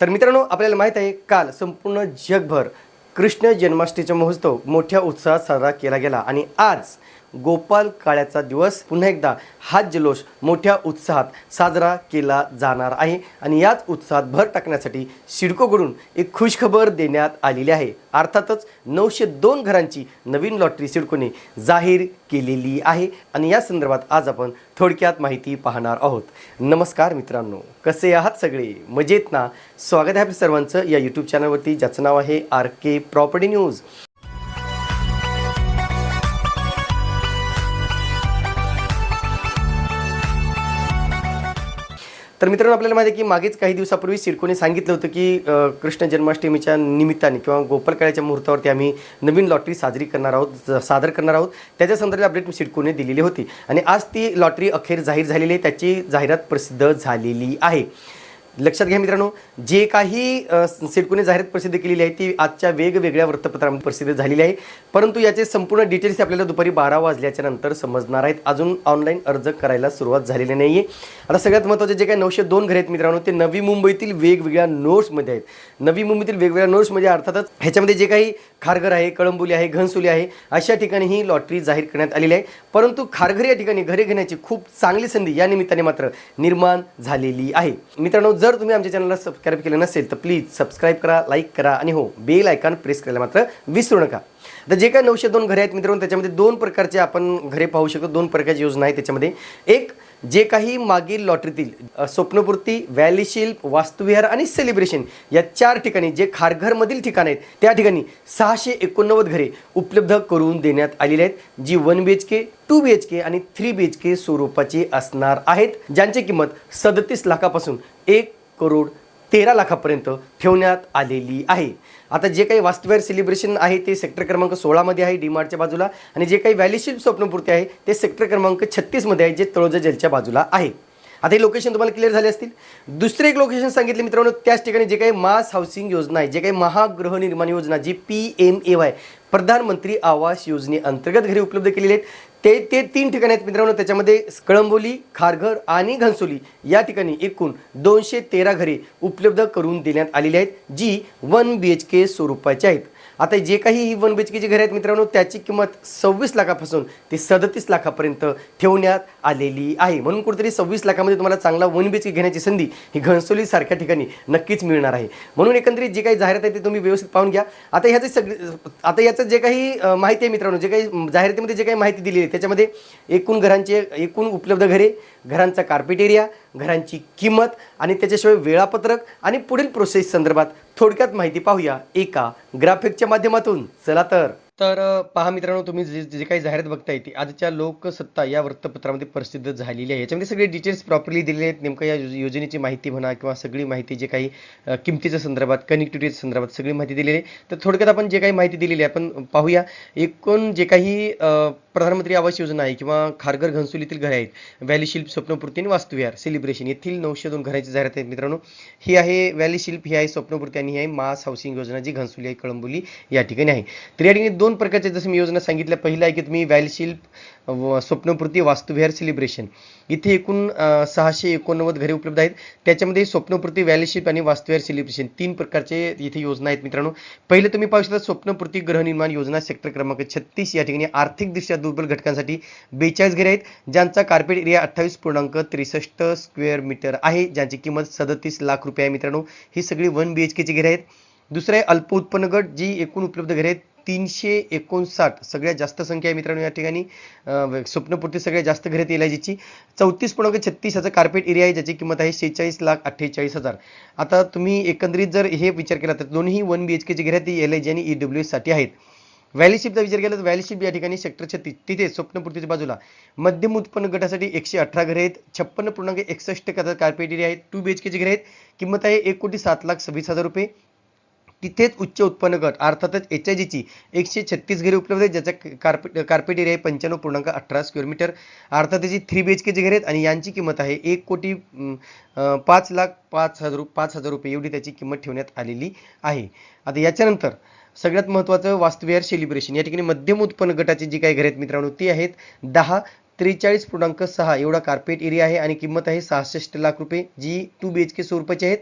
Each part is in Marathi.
तर मित्रांनो आपल्याला माहीत आहे काल संपूर्ण जगभर कृष्ण जन्माष्टमीचा महोत्सव मोठ्या उत्साहात साजरा केला गेला आणि आज गोपाल काळ्याचा दिवस पुन्हा एकदा हा जल्लोष मोठ्या उत्साहात साजरा केला जाणार आहे. आणि याच उत्साहात भर टाकण्यासाठी सिडकोकडून एक खुशखबर देण्यात आलेली आहे. अर्थातच नऊशे दोन घरांची नवीन लॉटरी सिडकोने जाहीर केलेली आहे. आणि या संदर्भात आज आपण थोडक्यात माहिती पाहणार आहोत. नमस्कार मित्रांनो. कसे आहात सगळे? मजेत ना? स्वागत आहे आपल्या सर्वांचं या यूट्यूब चॅनलवरती ज्याचं नाव आहे आर के प्रॉपर्टी न्यूज. तर मित्रांनो आपल्याला माहिती आहे की मागेच काही दिवसापूर्वी सिडकोने सांगितलं होतं की कृष्ण जन्माष्टमीच्या निमित्ताने किंवा गोपालकाळ्याच्या मुहूर्तावरती आम्ही नवीन लॉटरी साजरी करणार आहोत ज- सादर करणार आहोत. त्याच्या संदर्भात अपडेट सिडकोने दिलेली होती. आणि आज ती लॉटरी अखेर जाहीर झालेली आहे. त्याची जाहिरात प्रसिद्ध झालेली आहे. लक्षात घ्या मित्रांनो जे काही सिडकोने जाहिरात प्रसिद्ध केलेली आहे ती आजच्या वेगवेगळ्या वृत्तपत्रांमध्ये प्रसिद्ध झालेली आहे. परंतु याचे संपूर्ण डिटेल्स आपल्याला दुपारी बारा वाजल्याच्या नंतर समजणार आहेत. अजून ऑनलाईन अर्ज करायला सुरुवात झालेली नाही आहे आता सगळ्यात महत्त्वाचे जे काही नऊशे दोन घरे आहेत मित्रांनो ते नवी मुंबईतील वेगवेगळ्या नोट्समध्ये आहेत. नवी मुंबईतील वेगवेगळ्या नोट्समध्ये अर्थातच ह्याच्यामध्ये जे काही खारघर आहे कळंबोली आहे घनसुली आहे अशा ठिकाणी ही लॉटरी जाहीर करण्यात आलेली आहे. परंतु खारघर या ठिकाणी घरे घेण्याची खूप चांगली संधी या निमित्ताने मात्र निर्माण झालेली आहे. मित्रांनो जर तुम्ही आमच्या चॅनलला सबस्क्राईब केलं नसेल तर प्लीज सबस्क्राईब करा लाईक करा आणि हो बेल आयकॉन प्रेस करायला मात्र विसरू नका. तर जे काही नऊशे दोन घरे आहेत मित्रांनो त्याच्यामध्ये दोन प्रकारचे आपण घरे पाहू शकतो दोन प्रकारची योजना आहे त्याच्यामध्ये. एक जे काही मागील लॉटरीतील स्वप्नपूर्ती व्हॅलीशिल्प वास्तुविहार आणि सेलिब्रेशन या चार ठिकाणी जे खारघरमधील ठिकाण आहेत त्या ठिकाणी सहाशे एकोणनव्वद घरे उपलब्ध करून देण्यात आलेली आहेत जी one B H K two B H K आणि थ्री बी एच के स्वरूपाची असणार आहेत ज्यांची किंमत सदतीस लाखापासून एक करोड तेरा लाखापर्यंत ठेवण्यात आलेली आहे. आता जे काही वास्तुविहार सेलिब्रेशन आहे ते सेक्टर क्रमांक सोळामध्ये आहे डीमार्टच्या बाजूला. आणि जे काही व्हॅलीशिप स्वप्नपूर्ती आहे ते सेक्टर क्रमांक छत्तीसमध्ये आहे जे तळोजा जेलच्या बाजूला आहे. आता हे लोकेशन तुम्हाला क्लिअर झाले असतील? दुसरे एक लोकेशन सांगितले मित्रांनो त्याच ठिकाणी जे काही मास हाऊसिंग योजना आहे जे काही महागृहनिर्माण योजना जी पी एम ए वाय प्रधानमंत्री आवास योजनेअंतर्गत घरी उपलब्ध केलेले आहेत. ते ते तीन ठिकाणी आहेत मित्रांनो. त्याच्यामध्ये कळंबोली खारघर आणि घनसोली या ठिकाणी एकूण दोनशे तेरा घरे उपलब्ध करून देण्यात आलेली आहेत जी वन बी एच के स्वरूपाची आहेत. आता जे काही ही वन बी एच केची घरे आहेत मित्रांनो त्याची किंमत सव्वीस लाखापासून ते सदतीस लाखापर्यंत ठेवण्यात आलेली आहे. म्हणून कुठेतरी सव्वीस लाखामध्ये तुम्हाला चांगला वन बी एच के घेण्याची संधी ही घनसोली सारख्या ठिकाणी नक्कीच मिळणार आहे. म्हणून एकंदरीत जे काही जाहिरात आहे ते तुम्ही व्यवस्थित पाहून घ्या. आता ह्याचे सगळे आता याचं जे काही माहिती आहे मित्रांनो जे काही जाहिरातीमध्ये जे काही माहिती दिलेली आहे त्याच्यामध्ये एकूण घरांचे एकूण उपलब्ध घरे घरांचा कार्पेट एरिया घरांची किंमत आणि त्याच्याशिवाय वेळापत्रक आणि पुढील प्रोसेस संदर्भात थोडक्यात माहिती पाहूया एका ग्राफिकच्या माध्यमातून. चला तर. तर पहा मित्रांनो तुम्ही जे जे काही जाहिरात बघताय ती आजच्या लोकसत्ता या वृत्तपत्रामध्ये प्रसिद्ध झालेली आहे. याच्यामध्ये सगळे डिटेल्स प्रॉपरली दिलेले आहेत. नेमकं या योजनेची माहिती म्हणा किंवा सगळी माहिती जे काही किमतीच्या संदर्भात कनेक्टिव्हिटीच्या संदर्भात सगळी माहिती दिलेली आहे. तर थोडक्यात आपण जे काही माहिती दिलेली आहे आपण पाहूया. एकूण जे काही प्रधानमंत्री आवास योजना आहे किंवा खारघर घनसोलीतील घरे आहेत व्हॅली शिल्प स्वप्नपूर्ती आणि वास्तुविहार सेलिब्रेशन येथील नऊशे दोन घरांची जाहिरात आहे मित्रांनो. ही आहे व्हॅली शिल्प ही आहे स्वप्नपूर्ती आणि ही आहे मास हाऊसिंग योजना जी घनसोली आहे कळंबोली या ठिकाणी आहे. तर या ठिकाणी दोन दोन प्रकारच्या जसं मी योजना सांगितल्या पहिलं आहे की तुम्ही व्हॅली स्वप्नपूर्ती वास्तुविहार सेलिब्रेशन इथे एकूण सहाशे एकोणनव्वद घरे उपलब्ध आहेत. त्याच्यामध्ये स्वप्नपूर्ती व्हॅलीशिप आणि वास्तुविहार सेलिब्रेशन तीन प्रकारचे इथे योजना आहेत मित्रांनो. पहिले तुम्ही पाहू शकता स्वप्नपूर्ती गृहनिर्माण योजना सेक्टर क्रमांक छत्तीस. या ठिकाणी आर्थिकदृष्ट्या दुर्बल घटकांसाठी बेचाळीस घरे आहेत ज्यांचा कार्पेट एरिया अठ्ठावीस पूर्णांक त्रेसष्ट स्क्वेअर मीटर आहे ज्यांची किंमत सदतीस लाख रुपये आहे मित्रांनो. ही सगळी वन बी एच केची घरे आहेत. दुसरं आहे अल्प उत्पन्न गट जी एकूण उपलब्ध घरे आहेत तीनशे एकोणसाठ सगळ्यात जास्त संख्या आहे मित्रांनो या ठिकाणी. स्वप्नपूर्ती सगळ्यात जास्त घरे एल आय जीची. चौतीस पूर्णांक छत्तीस हजार कार्पेट एरिया आहे ज्याची किंमत आहे शेहेचाळीस लाख अठ्ठेचाळीस हजार. आता तुम्ही एकंदरीत जर हे विचार केला तर दोन्ही वन बी एच केची घरे ती एल आय जी आणि ई डब्ल्यू साठी आहेत. व्हॅलीशिपचा विचार केला तर व्हॅलीशिप या ठिकाणी सेक्टर छत्तीस तिथे स्वप्नपूर्तीच्या बाजूला. मध्यम उत्पन्न गटासाठी एकशे अठरा घरे आहेत छप्पन्न पूर्णांक एकसष्ट कार्पेट एरिया आहेत टू बी एच केची घरे आहेत. किंमत आहे एक कोटी सात लाख सव्वीस हजार रुपये. तिथेच उच्च उत्पन्न गट अर्थातच एच आय जीची एकशे छत्तीस घरे उपलब्ध आहेत ज्याचा कार्पेट कार्पेट एरिया आहे पंच्याण्णव पूर्णांक अठरा स्क्वेअर मीटर अर्थात त्याची थ्री बी एच केची घरे आहेत आणि यांची किंमत आहे एक कोटी पाच लाख पाच हजार पाच हजार रुपये एवढी त्याची किंमत ठेवण्यात आलेली आहे. आता याच्यानंतर सगळ्यात महत्त्वाचं वास्तुविहार सेलिब्रेशन या ठिकाणी मध्यम उत्पन्न गटाची जी काही घरे आहेत मित्रांनो ती आहेत दहा त्रेचाळीस पूर्णांक सहा एवढा कार्पेट एरिया आहे आणि किंमत आहे सहासष्ट लाख रुपये जी टू बी एच के स्वरूपाची आहेत.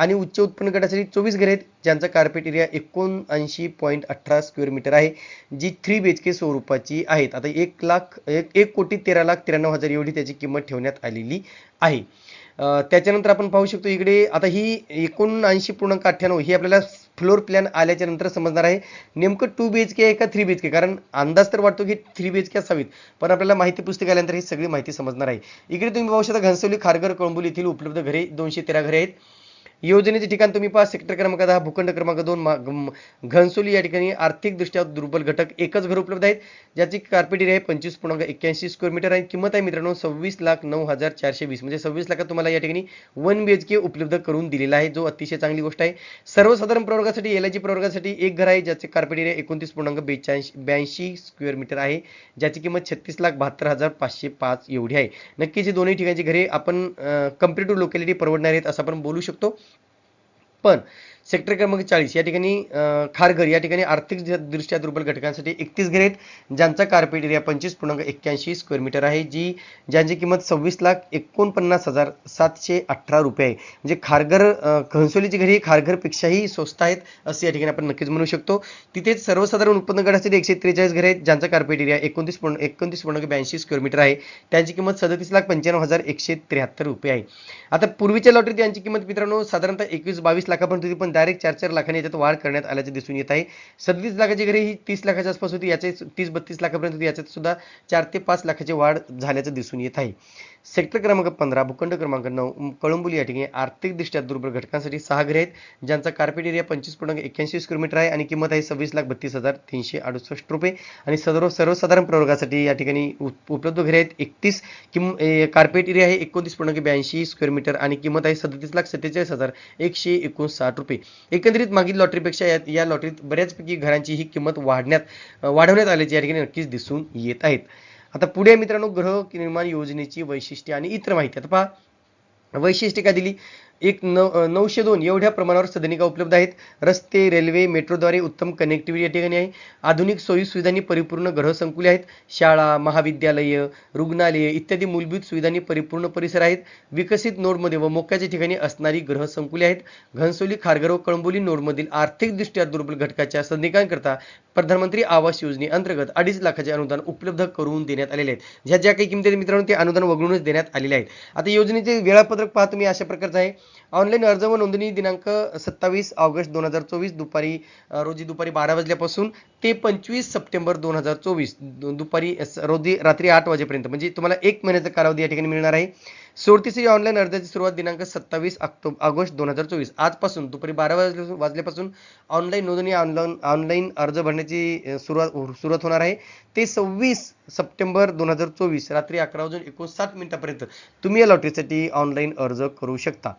आणि उच्च उत्पन्न गटासाठी चोवीस घरे आहेत ज्यांचा कार्पेट एरिया एकोणऐंशी पॉईंट अठरा स्क्वेअर मीटर आहे जी थ्री बी एच के स्वरूपाची आहेत. आता एक लाख एक एक कोटी तेरा लाख त्र्याण्णव हजार एवढी त्याची किंमत ठेवण्यात आलेली आहे. त्याच्यानंतर आपण पाहू शकतो इकडे आता ही एकोणऐंशी पूर्णांक अठ्ठ्याण्णव ही आपल्याला फ्लोर प्लॅन आल्याच्यानंतर समजणार आहे. नेमकं टू बी एच के आहे का थ्री बी एच के कारण अंदाज तर वाटतो की थ्री बी एच के असावीत पण आपल्याला माहिती पुस्तक आल्यानंतर ही सगळी माहिती समजणार आहे. इकडे तुम्ही पाहू शकता घनसोली खारघर कळंबोली येथील उपलब्ध घरे दोनशे तेरा घरे आहेत. योजनेचे ठिकाण तुम्ही पहा सेक्टर क्रमांक दहा भूखंड क्रमांक दोन मा- घनसोली या ठिकाणी आर्थिकदृष्ट्या दुर्बल घटक एकच घर उपलब्ध आहेत. ज्याची कार्पेट एरिया आहे पंचवीस पूर्णांक एक्क्याऐंशी स्क्वेअर मीटर आहे. किंमत आहे मित्रांनो सव्वीस लाख नऊ हजार चारशे वीस. म्हणजे सव्वीस लाखात तुम्हाला या ठिकाणी वन बी एच के उपलब्ध करून दिलेला आहे. जो अतिशय चांगली गोष्ट आहे. सर्वसाधारण प्रवर्गासाठी एल आय जी प्रवर्गासाठी एक घर आहे. ज्याचे कार्पेट एरिया एकोणतीस पूर्णांक बेचाळीस ब्याऐंशी स्क्वेअर मीटर आहे. ज्याची किंमत छत्तीस लाख बहात्तर हजार पाचशे पाच एवढी आहे. नक्कीच ही दोन्ही ठिकाणची घरे आपण कम्पेरेटिव्ह लोकॅलिटी परवडणार आहेत असं आपण बोलू शकतो. पण सेक्टर क्रमांक चाळीस. या ठिकाणी खारघर या ठिकाणी आर्थिक दृष्ट्या दुर्बल घटकांसाठी एकतीस घरे आहेत ज्यांचा कार्पेट एरिया पंचवीस पूर्णांक एक्क्याऐंशी स्क्वेअर मीटर आहे जी ज्यांची किंमत सव्वीस लाख एकोणपन्नास हजार सातशे अठरा रुपये आहे. म्हणजे खारघर अं, घनसोलीची घरी खारघरपेक्षाही स्वस्त आहेत असं या ठिकाणी आपण नक्कीच म्हणू शकतो. तिथेच सर्वसाधारण उत्पन्न गटासाठी एकशे त्रेचाळीस घरे आहेत ज्यांचा कार्पेट एरिया एकोणतीस पूर्ण एकोणतीस पूर्णांक ब्याऐंशी स्क्वेअर मीटर आहे. त्यांची किंमत सदतीस लाख पंच्याण्णव हजार एकशे त्र्याहत्तर रुपये आहे. आता पूर्वीच्या लॉटरीत यांची किंमत मित्रांनो साधारणतः एकवीस बावीस लाखापर्यंत होती पण डायरेक्ट चार चार लाखांनी याच्यात वाढ करण्यात आल्याचे दिसून येत आहे. सदतीस लाखाची घरे ही तीस लाखाच्या आसपास होती. याचे तीस बत्तीस लाखापर्यंत होती. याच्यात सुद्धा चार ते पाच लाखाची वाढ झाल्याचं दिसून येत आहे. सेक्टर क्रमांक पंधरा भूखंड क्रमांक नऊ कळंबुली या ठिकाणी आर्थिकदृष्ट्या दुर्बल घटकांसाठी सहा घरे आहेत ज्यांचा कार्पेट एरिया पंचवीस पूर्णांक एक्क्याऐंशी स्क्वेअर मीटर आहे आणि किंमत आहे सव्वीस लाख बत्तीस हजार तीनशे अडुसष्ट रुपये. आणि सर्व सर्वसाधारण प्रवर्गासाठी या ठिकाणी उप- उपलब्ध घरे आहेत. एकतीस किम कार्पेट एरिया आहे एकोणतीस पूर्णांक ब्याऐंशी स्क्वेअर मीटर आणि किंमत आहे सदतीस लाख सत्तेचाळीस हजार एकशे एकोणसाठ रुपये. एकंदरीत मागील लॉटरीपेक्षा या या लॉटरीत बऱ्याचपैकी घरांची ही किंमत वाढण्यात वाढवण्यात आल्याची या ठिकाणी नक्कीच दिसून येत आहेत. आता पुढे मित्रांनो ग्रह निर्माण योजनेची वैशिष्ट्ये आणि इतर माहिती. आता पहा वैशिष्ट्ये काय दिली? एक नऊ नऊशे दोन एवढ्या प्रमाणावर सदनिका उपलब्ध आहेत. रस्ते रेल्वे मेट्रोद्वारे उत्तम कनेक्टिव्हिटी या ठिकाणी आहे. आधुनिक सोयी सुविधांनी परिपूर्ण ग्रहसंकुले आहेत. शाळा महाविद्यालय रुग्णालय इत्यादी मूलभूत सुविधांनी परिपूर्ण परिसर आहेत. विकसित नोडमध्ये व मोक्याच्या ठिकाणी असणारी ग्रहसंकुले आहेत. घनसोली खारघर व कळंबोली नोडमधील आर्थिकदृष्ट्या दुर्बल घटकाच्या सदनिकांकरता प्रधानमंत्री आवास योजनेअंतर्गत अडीच लाखाचे अनुदान उपलब्ध करून देण्यात आलेले आहेत. ज्या ज्या काही किमती मित्रांनो ते अनुदान वगळूनच देण्यात आलेले आहेत. आता योजनेचे वेळापत्रक पाहतो मी अशा प्रकारचं आहे. ऑनलाईन अर्ज व नोंदणी दिनांक सत्तावीस ऑगस्ट दोन हजार चोवीस दुपारी रोजी दुपारी बारा वाजल्यापासून ते पंचवीस सप्टेंबर दोन हजार चोवीस दुपारी रोजी रात्री आठ वाजेपर्यंत. म्हणजे तुम्हाला एक महिन्याचा कालावधी या ठिकाणी मिळणार आहे. सोडतीसरी ऑनलाईन अर्जाची सुरुवात दिनांक सत्तावीस ऑक्टोबर ऑगस्ट दोन हजार चोवीस. आजपासून दुपारी बारा वाजल्या वाजल्यापासून ऑनलाईन नोंदणी ऑनलाईन ऑनलाईन अर्ज भरण्याची सुरुवात सुरुवात होणार आहे. ते सव्वीस सप्टेंबर दोन हजार चोवीस रात्री अकरा वाजून एकोणसाठ मिनिटापर्यंत तुम्ही या लॉटरीसाठी ऑनलाईन अर्ज करू शकता.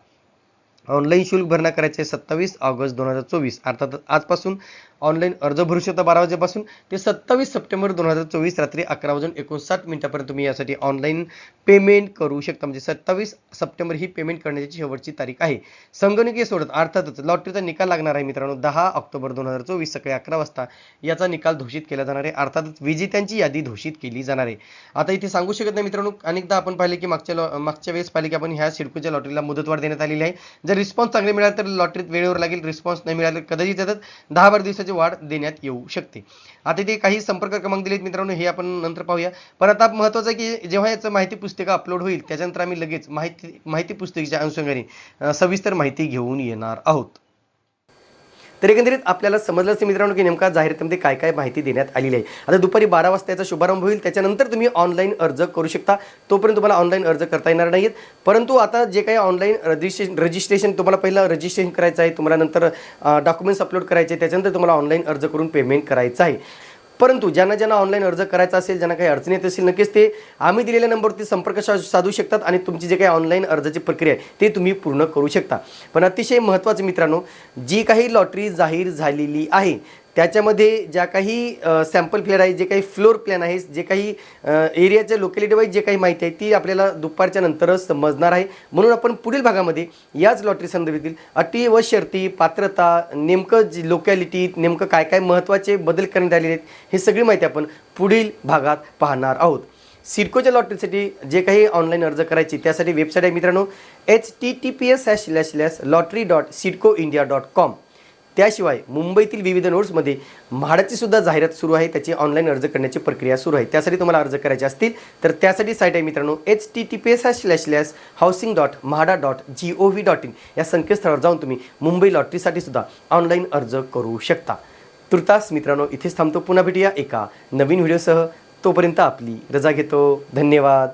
ऑनलाईन शुल्क भरणा करायचे सत्तावीस ऑगस्ट दोन हजार चोवीस. अर्थात आजपासून ऑनलाईन अर्ज भरू शकता बारा वाजेपासून. ते सत्तावीस सप्टेंबर दोन हजार चोवीस रात्री अकरा वाजून एकोणसाठ मिनिटापर्यंत तुम्ही यासाठी ऑनलाईन पेमेंट करू शकता. म्हणजे सत्तावीस सप्टेंबर ही पेमेंट करण्याची शेवटची तारीख आहे. संगणकीय सोडत अर्थातच लॉटरीचा निकाल लागणार आहे मित्रांनो. दहा ऑक्टोबर दोन हजार चोवीस सकाळी अकरा वाजता याचा निकाल घोषित केला जाणार आहे. अर्थातच विजेत्यांची यादी घोषित केली जाणार आहे. आता इथे सांगू शकत नाही मित्रांनो. अनेकदा आपण पाहिले की मागच्या मागच्या वेळेस पाहिले की आपण ह्या सिडकोच्या लॉटरीला मुदतवाढ देण्यात आलेली आहे. जर रिस्पॉन्स चांगले मिळाला तर लॉटरीत वेळेवर लागेल. रिस्पॉन्स नाही मिळाले तर कदाचित त्यात दहा बारा दिवसाची वाढ देण्यात येऊ शकते. आता ते काही संपर्क क्रमांक दिलेत मित्रांनो हे आपण नंतर पाहूया. पण आता महत्वाचं आहे की जेव्हा याचं माहिती पुस्तिका अपलोड होईल त्याच्यानंतर आम्ही लगेच माहिती माहिती पुस्तिकेच्या अनुषंगाने सविस्तर माहिती घेऊन येणार आहोत. तर एकंदरीत आपल्याला समजलं असेल मित्रांनो की नेमका जाहिरातीमध्ये काय काय माहिती देण्यात आलेली आहे. आता दुपारी बारा वाजता याचा शुभारंभ होईल. त्याच्यानंतर तुम्ही ऑनलाईन अर्ज करू शकता. तोपर्यंत तुम्हाला ऑनलाईन अर्ज करता येणार नाहीत. परंतु आता जे काही ऑनलाईन रजिस्ट्रेशन रजिस्ट्रेशन तुम्हाला पहिलं रजिस्ट्रेशन करायचं आहे. तुम्हाला नंतर डॉक्युमेंट्स अपलोड करायचे त्याच्यानंतर तुम्हाला ऑनलाईन अर्ज करून पेमेंट करायचं आहे. परंतु ज्यांना ज्यांना ऑनलाईन अर्ज करायचा असेल ज्यांना काही अडचणी येत असेल नक्कीच ते आम्ही दिलेल्या नंबरवरती संपर्क साधू शकतात आणि तुमची जे काही ऑनलाईन अर्जाची प्रक्रिया आहे ते तुम्ही पूर्ण करू शकता. पण अतिशय महत्त्वाचं मित्रांनो जी काही लॉटरी जाहीर झालेली आहे त्याच्यामध्ये ज्या काही सॅम्पल फ्लेअर आहे जे काही फ्लोर प्लॅन आहे जे काही एरियाच्या लोकॅलिटी वाईज जे काही माहिती आहे ती आपल्याला दुपारच्या नंतरच समजणार आहे. म्हणून आपण पुढील भागामध्ये याच लॉटरी संदर्भातील अटी व शर्ती पात्रता नेमकं जी लोकॅलिटी नेमकं काय काय महत्त्वाचे बदल करण्यात आलेले आहेत हे सगळी माहिती आपण पुढील भागात पाहणार आहोत. सिडकोच्या लॉटरीसाठी जे काही ऑनलाईन अर्ज करायची त्यासाठी वेबसाईट आहे मित्रांनो H T T P S hash slash slash lottery dot CIDCO India dot com त्याशिवाय मुंबईतील विविध नोड्समध्ये म्हाडाची सुद्धा जाहिरात सुरू आहे त्याची ऑनलाईन अर्ज करण्याची प्रक्रिया सुरू आहे. त्यासाठी तुम्हाला अर्ज करायचे असतील तर त्यासाठी साईट आहे मित्रांनो H T T P S hash slash slash housing dot MHADA dot G O V dot in या संकेतस्थळावर जाऊन तुम्ही मुंबई लॉटरीसाठी सुद्धा ऑनलाईन अर्ज करू शकता. तुर्तास मित्रांनो इथेच थांबतो. पुन्हा भेटूया एका नवीन व्हिडिओसह. तोपर्यंत आपली रजा घेतो. धन्यवाद.